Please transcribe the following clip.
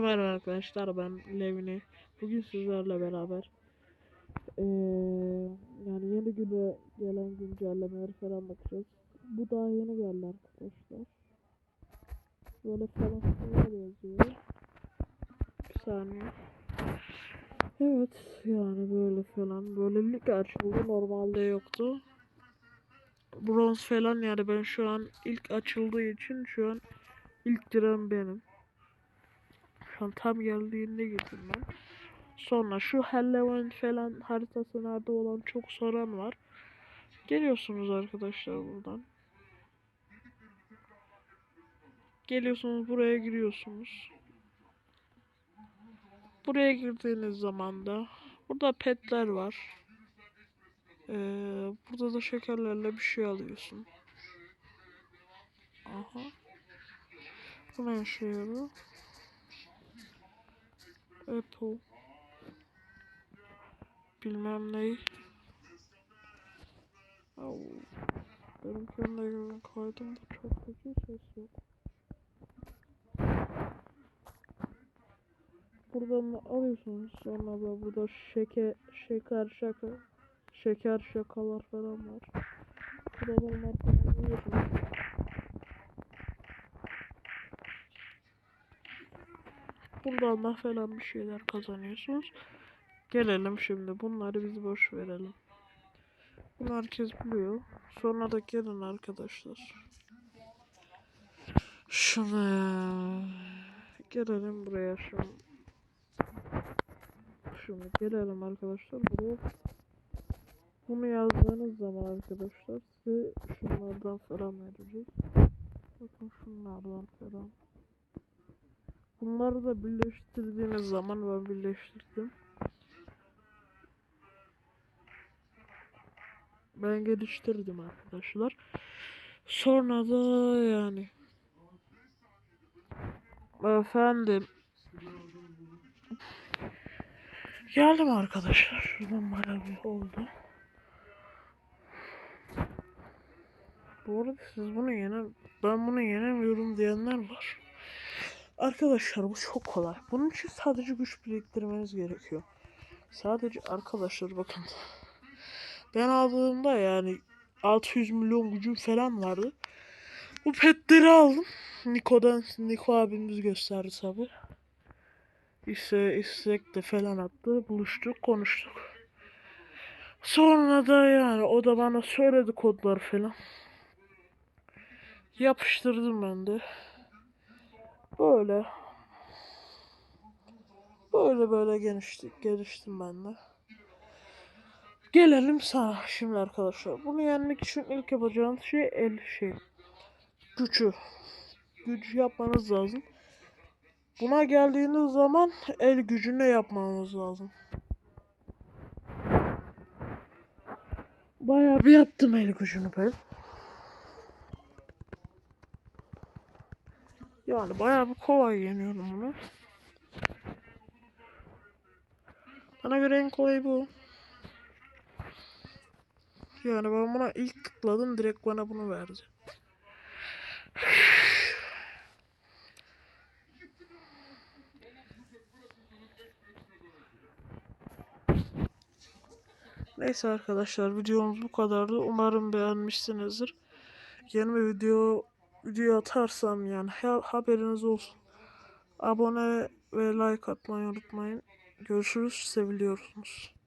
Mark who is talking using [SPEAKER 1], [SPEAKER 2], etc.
[SPEAKER 1] Merhaba arkadaşlar ben Levni. Bugün sizlerle beraber eee, yani yeni güne gelen güncellemeleri falan bakacağız. Bu daha yeni geldi arkadaşlar. Böyle falan şeyler yazıyor. Bir saniye. Evet yani böyle falan. Böyle lig açıldı normalde yoktu. Bronz falan yani ben şu an ilk açıldığı için şu an ilk giren benim. Şu an tam geldiğinde girdim ben. Sonra şu Halloween falan haritası nerede olan çok soran var. Geliyorsunuz arkadaşlar buradan. Geliyorsunuz buraya giriyorsunuz. Buraya girdiğiniz zaman da burada petler var. Ee, burada da şekerlerle bir şey alıyorsun. Aha. Bu ne işe yarıyor? Apple. Bilmem ne. Au. Benim kendi kaydım da çok kötü ses yok. Buradan da alıyorsunuz sonra da burada şeker şeker şaka şeker şakalar falan var. Buradan markaları yiyorsunuz. Buradan da falan bir şeyler kazanıyorsunuz. Gelelim şimdi bunları biz boş verelim. Bunu herkes biliyor. Sonra da gelin arkadaşlar. Şuna gelelim buraya şu. Şimdi gelelim arkadaşlar buraya. Bunu yazdığınız zaman arkadaşlar size şunlardan falan vereceğiz. Bakın şunlardan falan. Bunları da birleştirdiğiniz zaman ben birleştirdim. Ben geliştirdim arkadaşlar. Sonra da yani efendim geldim arkadaşlar. Şuradan bayağı bir oldu. Bu arada siz bunu yene ben bunu yenemiyorum diyenler var. Arkadaşlar bu çok kolay. Bunun için sadece güç biriktirmeniz gerekiyor. Sadece arkadaşlar bakın. Ben aldığımda yani 600 milyon gücüm falan vardı. Bu petleri aldım. Niko'dan Niko abimiz gösterdi tabi. İşte istek de falan attı. Buluştuk konuştuk. Sonra da yani o da bana söyledi kodlar falan. Yapıştırdım ben de. Böyle. Böyle böyle gelişti, geliştim ben de. Gelelim sana şimdi arkadaşlar. Bunu yenmek için ilk yapacağınız şey el şey. Gücü. Gücü yapmanız lazım. Buna geldiğiniz zaman el gücünü yapmanız lazım. Bayağı bir yaptım el gücünü ben. Yani bayağı bir kolay yeniyorum bunu. Bana göre en kolay bu. Yani ben buna ilk tıkladım direkt bana bunu verdi. Neyse arkadaşlar videomuz bu kadardı. Umarım beğenmişsinizdir. Yeni bir video video atarsam yani ha- haberiniz olsun. Abone ve like atmayı unutmayın. Görüşürüz. Seviliyorsunuz.